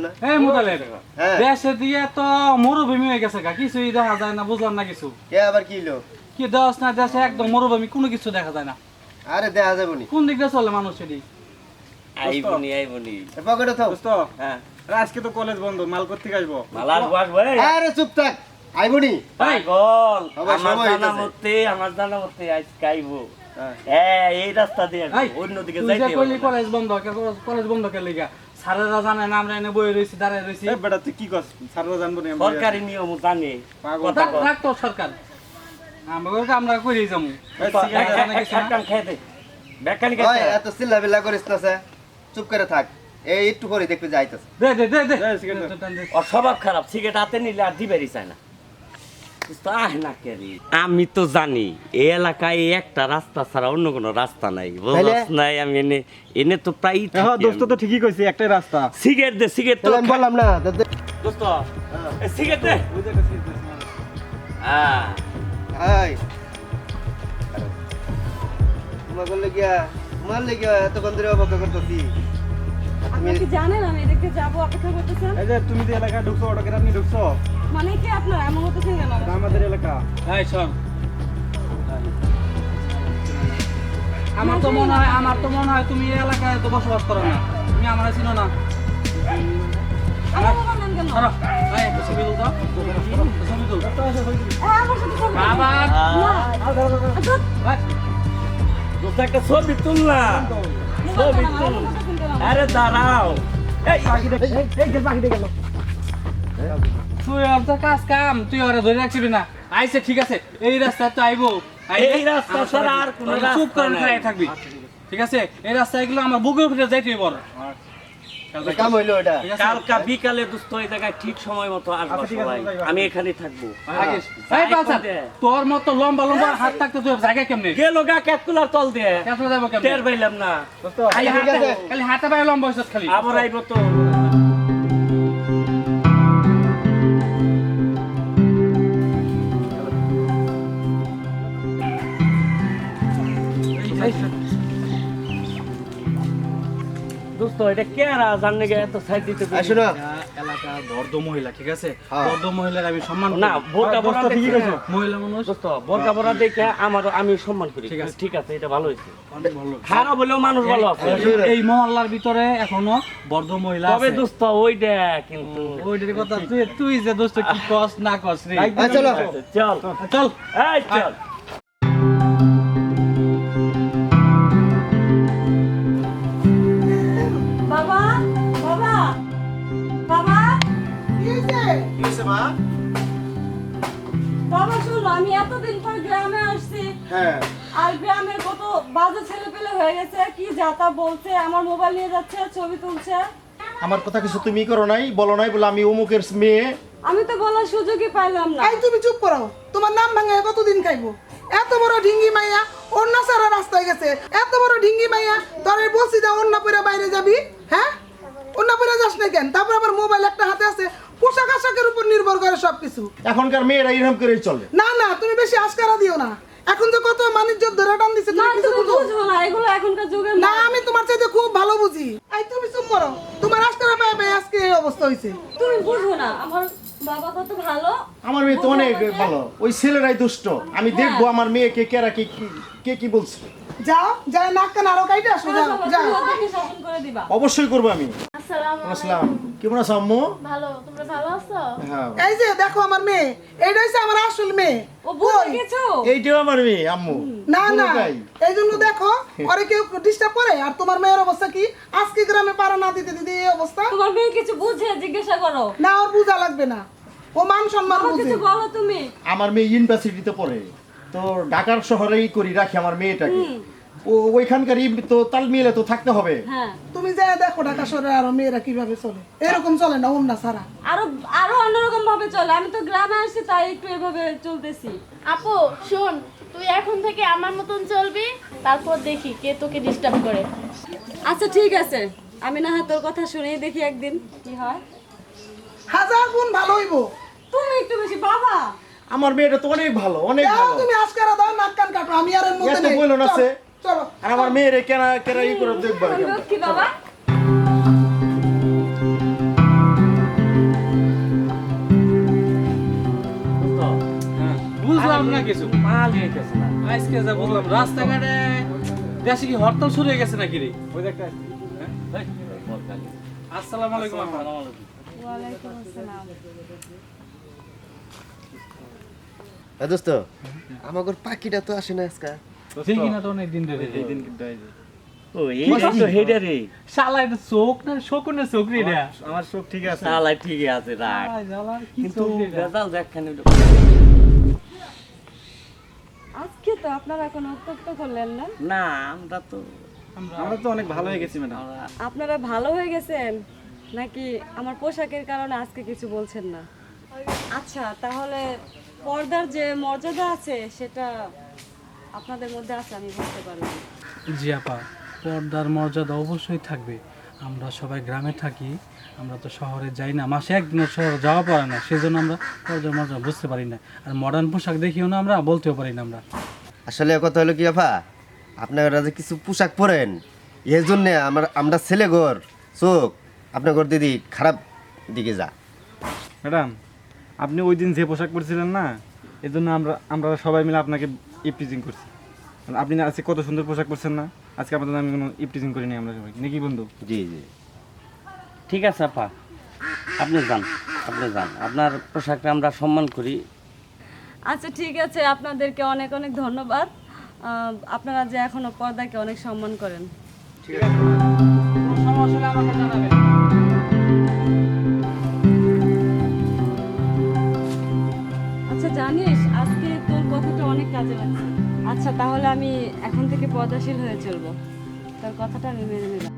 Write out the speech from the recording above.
না এই মোতালে হ্যাঁ দেশে দিয়ে তো মরুভূমি হয়ে গেছে কিছুই দেখা যায় না বুঝলাম না কিছু। আবার কি কি দেশ না দেশে একদম মরুভূমি কোনো কিছু দেখা যায় না। আরে দেখা যাব নি। কোন দিক দিয়ে চলে মানুষ এটি? আইবনি আইবনি পকেটে থাও দোস্ত হ্যাঁ। আজকে তো কলেজ বন্ধ মাল করতে আসব ভাই আরে চুপ থাক। আইবনি? পাগল আমার সময় জানা মতে আমার জানা মতে আজ খাইবো হ্যাঁ। হ্যাঁ এই রাস্তা দিয়ে অন্যদিকে যাইতে হবে কলেজ বন্ধ কলেজ বন্ধ কে লিগা? স্যারেরা জানে না আমরা এনে বই রইছি দাঁড়ায় রইছি। বেটা তুই কি জানব না সরকারি নিয়ম জানে কথা কর। রাখতো সরকার। আমরা কইরি যামু। বেকানি এত বিল্লা করিস না চুপ করে থাক। এই একটু পরে দেখতে যাইতেছে। দে দে দে দে। দে, সিগারেট দে। টান দে। ওর স্বভাব খারাপ সিগারেট হাতে নিলে আর দিবেরই চায় না। কেরি আমি তো জানি এই এলাকায় একটা রাস্তা ছাড়া অন্য কোনো রাস্তা নাই। বুঝছ নাই? আমি এনে এনে তো প্রায় হ্যাঁ দোস্ত তো ঠিকই কইছে একটাই রাস্তা। সিগারেট দে সিগারেট তো বললাম না দোস্ত এই সিগারেট দে। হ্যাঁ। এই। তোমার গিয়া তোমার লেগিয়া এতক্ষণ ধরে অপেক্ষা করতেছি। আপনি কি জানেন আমি এদিকে যাব অপেক্ষা করতেছেন? এই যে তুমি যে এলাকায় ঢুকছো মানে কি আপনার এমন হতেছেন কেন? আমাদের এলাকা। এই আমার তো মনে হয় আমার তো মনে হয় তুমি এই এলাকায় তো বসবাস করো না। তুমি আমার চিনো না। ধরো ছবি তুল। তো ছবি তুল। আমার আচ্ছা, আমার। আরে দাঁড়াও তুই আর তো কাজ কাম তুই ওরা ধরে রাখছিবি না। আইছে ঠিক আছে এই রাস্তা তো আইবো। এই রাস্তা ছাড়া আর কোন চুপ করে থাকবি। ঠিক আছে এই রাস্তা এগুলো আমার বুকে উঠে যাইতে বল কাম হইল এটা। কালকা বিকালে দোস্ত এই জায়গায় ঠিক সময় মতো আসব আচ্ছা, সবাই আমি এখানে থাকব। থাকিস। এই তোর মতো লম্বা লম্বা হাত থাকতে তুই জায়গা কেমনে? গেল গা ক্যালকুলার তল যাব টের পাইলাম না। খালি হাতে আছে। খালি হাতে পায়ে লম্বা হইছিস খালি। আবার আইব তো। দোস্ত এটা কে আর জানলে এত সাইড দিতে আর শোনো। এলাকা বর্ধ মহিলা ঠিক আছে? হ্যাঁ। মহিলার আমি সম্মান না বোরকা দোস্ত ঠিকই দেখে মহিলা মানুষ দোস্ত বোরকা বড়া দেখে আমার আমি সম্মান করি। ঠিক আছে। ঠিক আছে এটা ভালো হয়েছে। ভালো। খারাপ হলেও মানুষ ভালো আছে। এই- মহল্লার ভিতরে এখনও বর্ধ মহিলা তবে দোস্ত ওইটা কিন্তু। ওইটার কথা তুই তুই যে দোস্ত কি কস না কস রে। আর চল। চল। এই চল। বাবা শুনো আমি এতদিন পর গ্রামে আসছি। হ্যাঁ। আর গ্রামের কত বাজে ছেলে পেলে হয়ে গেছে কি যাতা বলছে আমার মোবাইল নিয়ে যাচ্ছে ছবি তুলছে। আমার কথা কিছু তুমি করো নাই বলো নাই বলে আমি অমুকের মেয়ে। আমি তো বলার সুযোগই পাইলাম না। এই তুমি চুপ করো তোমার নাম ভাঙে কতদিন খাইবো? এত বড় ঢিঙ্গি মাইয়া অন্য সারা রাস্তায় গেছে এত বড় ঢিঙ্গি মাইয়া তোরে বলছি যা অন্য পরে বাইরে যাবি হ্যাঁ? অন্য পরে যাস না কেন? তারপর আবার মোবাইল একটা হাতে আছে করে সবকিছু। এখনকার মেয়েরা এরকম করেই চলে। না না তুমি বেশি আশকারা দিও না। এখন যে কত বাণিজ্য ধরে টান দিছে না তুমি কিছু বুঝো না এগুলো এখনকার যুগের না আমি তোমার চাইতে খুব ভালো বুঝি। এই তুমি চুপ করো। তোমার আশকারা পায়ে পায়ে আজকে এই অবস্থা হয়েছে তুমি বুঝব না আমার বাবা কত ভালো। আমার মেয়ে তো অনেক ভালো। ওই ছেলেরাই দুষ্ট। আমি দেখব আমার মেয়েকে কেরা কি কি- কে কি বলছে। যাও যাই নাক কান আরও কাইটে আসো যাও বাবা, যাও অবশ্যই করব আমি। আসসালামু আসসালাম। কেমন আছো আম্মু? ভালো তোমরা ভালো আছো? হ্যাঁ। এই যে দেখো আমার মেয়ে। এইটা হচ্ছে আমার আসল মেয়ে। ও বুঝে গেছো? এইটাও আমার মেয়ে আম্মু। না না। এই জন্য দেখো ওরে কেউ ডিস্টার্ব করে? আর তোমার মেয়ের অবস্থা কি? আজকে গ্রামে পারা না দিতে দিতে এই অবস্থা। তোমার মেয়ে কিছু বুঝে জিজ্ঞাসা করো। না ওর বুঝা লাগবে না। ও মান সম্মান বুঝে। কিছু বলো তুমি। আমার মেয়ে ইউনিভার্সিটিতে পড়ে। তো ঢাকার শহরেই করি রাখি আমার মেয়েটাকে। ও ওইখানকার তো তাল মিলে তো থাকতে হবে। হ্যাঁ। তুমি যা দেখো ঢাকা শহরে আরও মেয়েরা কীভাবে চলে? এরকম চলে না অন্য ছাড়া? আরও আরও অন্যরকম ভাবে চলে। আমি তো গ্রামে আসছি তাই একটু এভাবে চলতেছি। আপু শোন তুই এখন থেকে আমার মতন চলবি তারপর দেখি কে তোকে ডিস্টার্ব করে। আচ্ছা ঠিক আছে। আমি না হয় তোর কথা শুনেই দেখি একদিন। কি হয়? হাজার গুণ ভালো হইব। তুমি একটু বেশি বাবা। আমার মেয়েটা তো অনেক ভালো অনেক ভালো। তুমি আজকে দাও নাক কান কাটো আমি আর এর মধ্যে নেই। বলো না চলো, সে। চলো। আর আমার মেয়েরে কেনা কেনা ই করে কেমন। লক্ষ্মী বাবা। বুঝলাম না কিছু। মাল হইতেছে না। আজকে যা বুঝলাম রাস্তাঘাটে দেশে কি হরতাল শুরু হয়ে গেছে নাকি রে? ওই দেখ একটা আসসালামু আলাইকুম আপা। ওয়ালাইকুম আসসালাম। দোস্ত আমাগর পাখিটা তো আসে না আজকে ঠিকই না তো অনেক দিন ধরে। এই দিন কিন্তু এই ও এই তো হেডে রে। শালা এটা চোখ না শকুনের চোখ রে এটা। আমার সব ঠিক আছে। শালা ঠিকই আছে রাখ। শালা জ্বালার কি কিন্তু চোখ রে এটা? রেজাল্ট দেখখানে আজকে তো আপনারা কোনো উত্তক্ত করলেন না? না আমরা তো আমরা তো অনেক ভালো হয়ে গেছি ম্যাডাম। আপনারা ভালো হয়ে গেছেন? নাকি আমার পোশাকের কারণে আজকে কিছু বলছেন না? আচ্ছা তাহলে পর্দার যে মর্যাদা আছে সেটা আপনাদের মধ্যে আছে আমি বলতে পারি জি আপা পর্দার মর্যাদা অবশ্যই থাকবে। আমরা সবাই গ্রামে থাকি আমরা তো শহরে যাই না। মাসে একদিনের শহরে যাওয়া পড়ে না সেজন্য আমরা পর্দার মর্যাদা বুঝতে পারি না। আর মডার্ন পোশাক দেখিও না আমরা বলতেও পারি না আমরা। আসলে কথা হলো কি আপা? আপনারা যে কিছু পোশাক পরেন এর জন্য আমার আমরা ছেলে ঘর। চোখ আপনার ঘর দিদি খারাপ দিকে যা। ম্যাডাম আপনি ওই দিন যে পোশাক পরেছিলেন না এই জন্য আমরা আমরা সবাই মিলে আপনাকে ইপটিজিং করছি। কারণ আপনি না আজকে কত সুন্দর পোশাক করছেন না আজকে আপনাদের আমি কোনো ইপটিজিং করিনি আমরা সবাই। নাকি বন্ধু? জি জি। ঠিক আছে আপা। আপনি যান আপনি যান। আপনার পোশাকটা আমরা সম্মান করি। আচ্ছা ঠিক আছে। আপনাদেরকে অনেক অনেক ধন্যবাদ। আপনারা যে এখনও পর্দাকে অনেক সম্মান করেন। সমস্যা হলে আমাকে জানাবেন। তাহলে আমি এখন থেকে পর্দাশীল হয়ে চলবো। তার কথাটা আমি মেনে নিলাম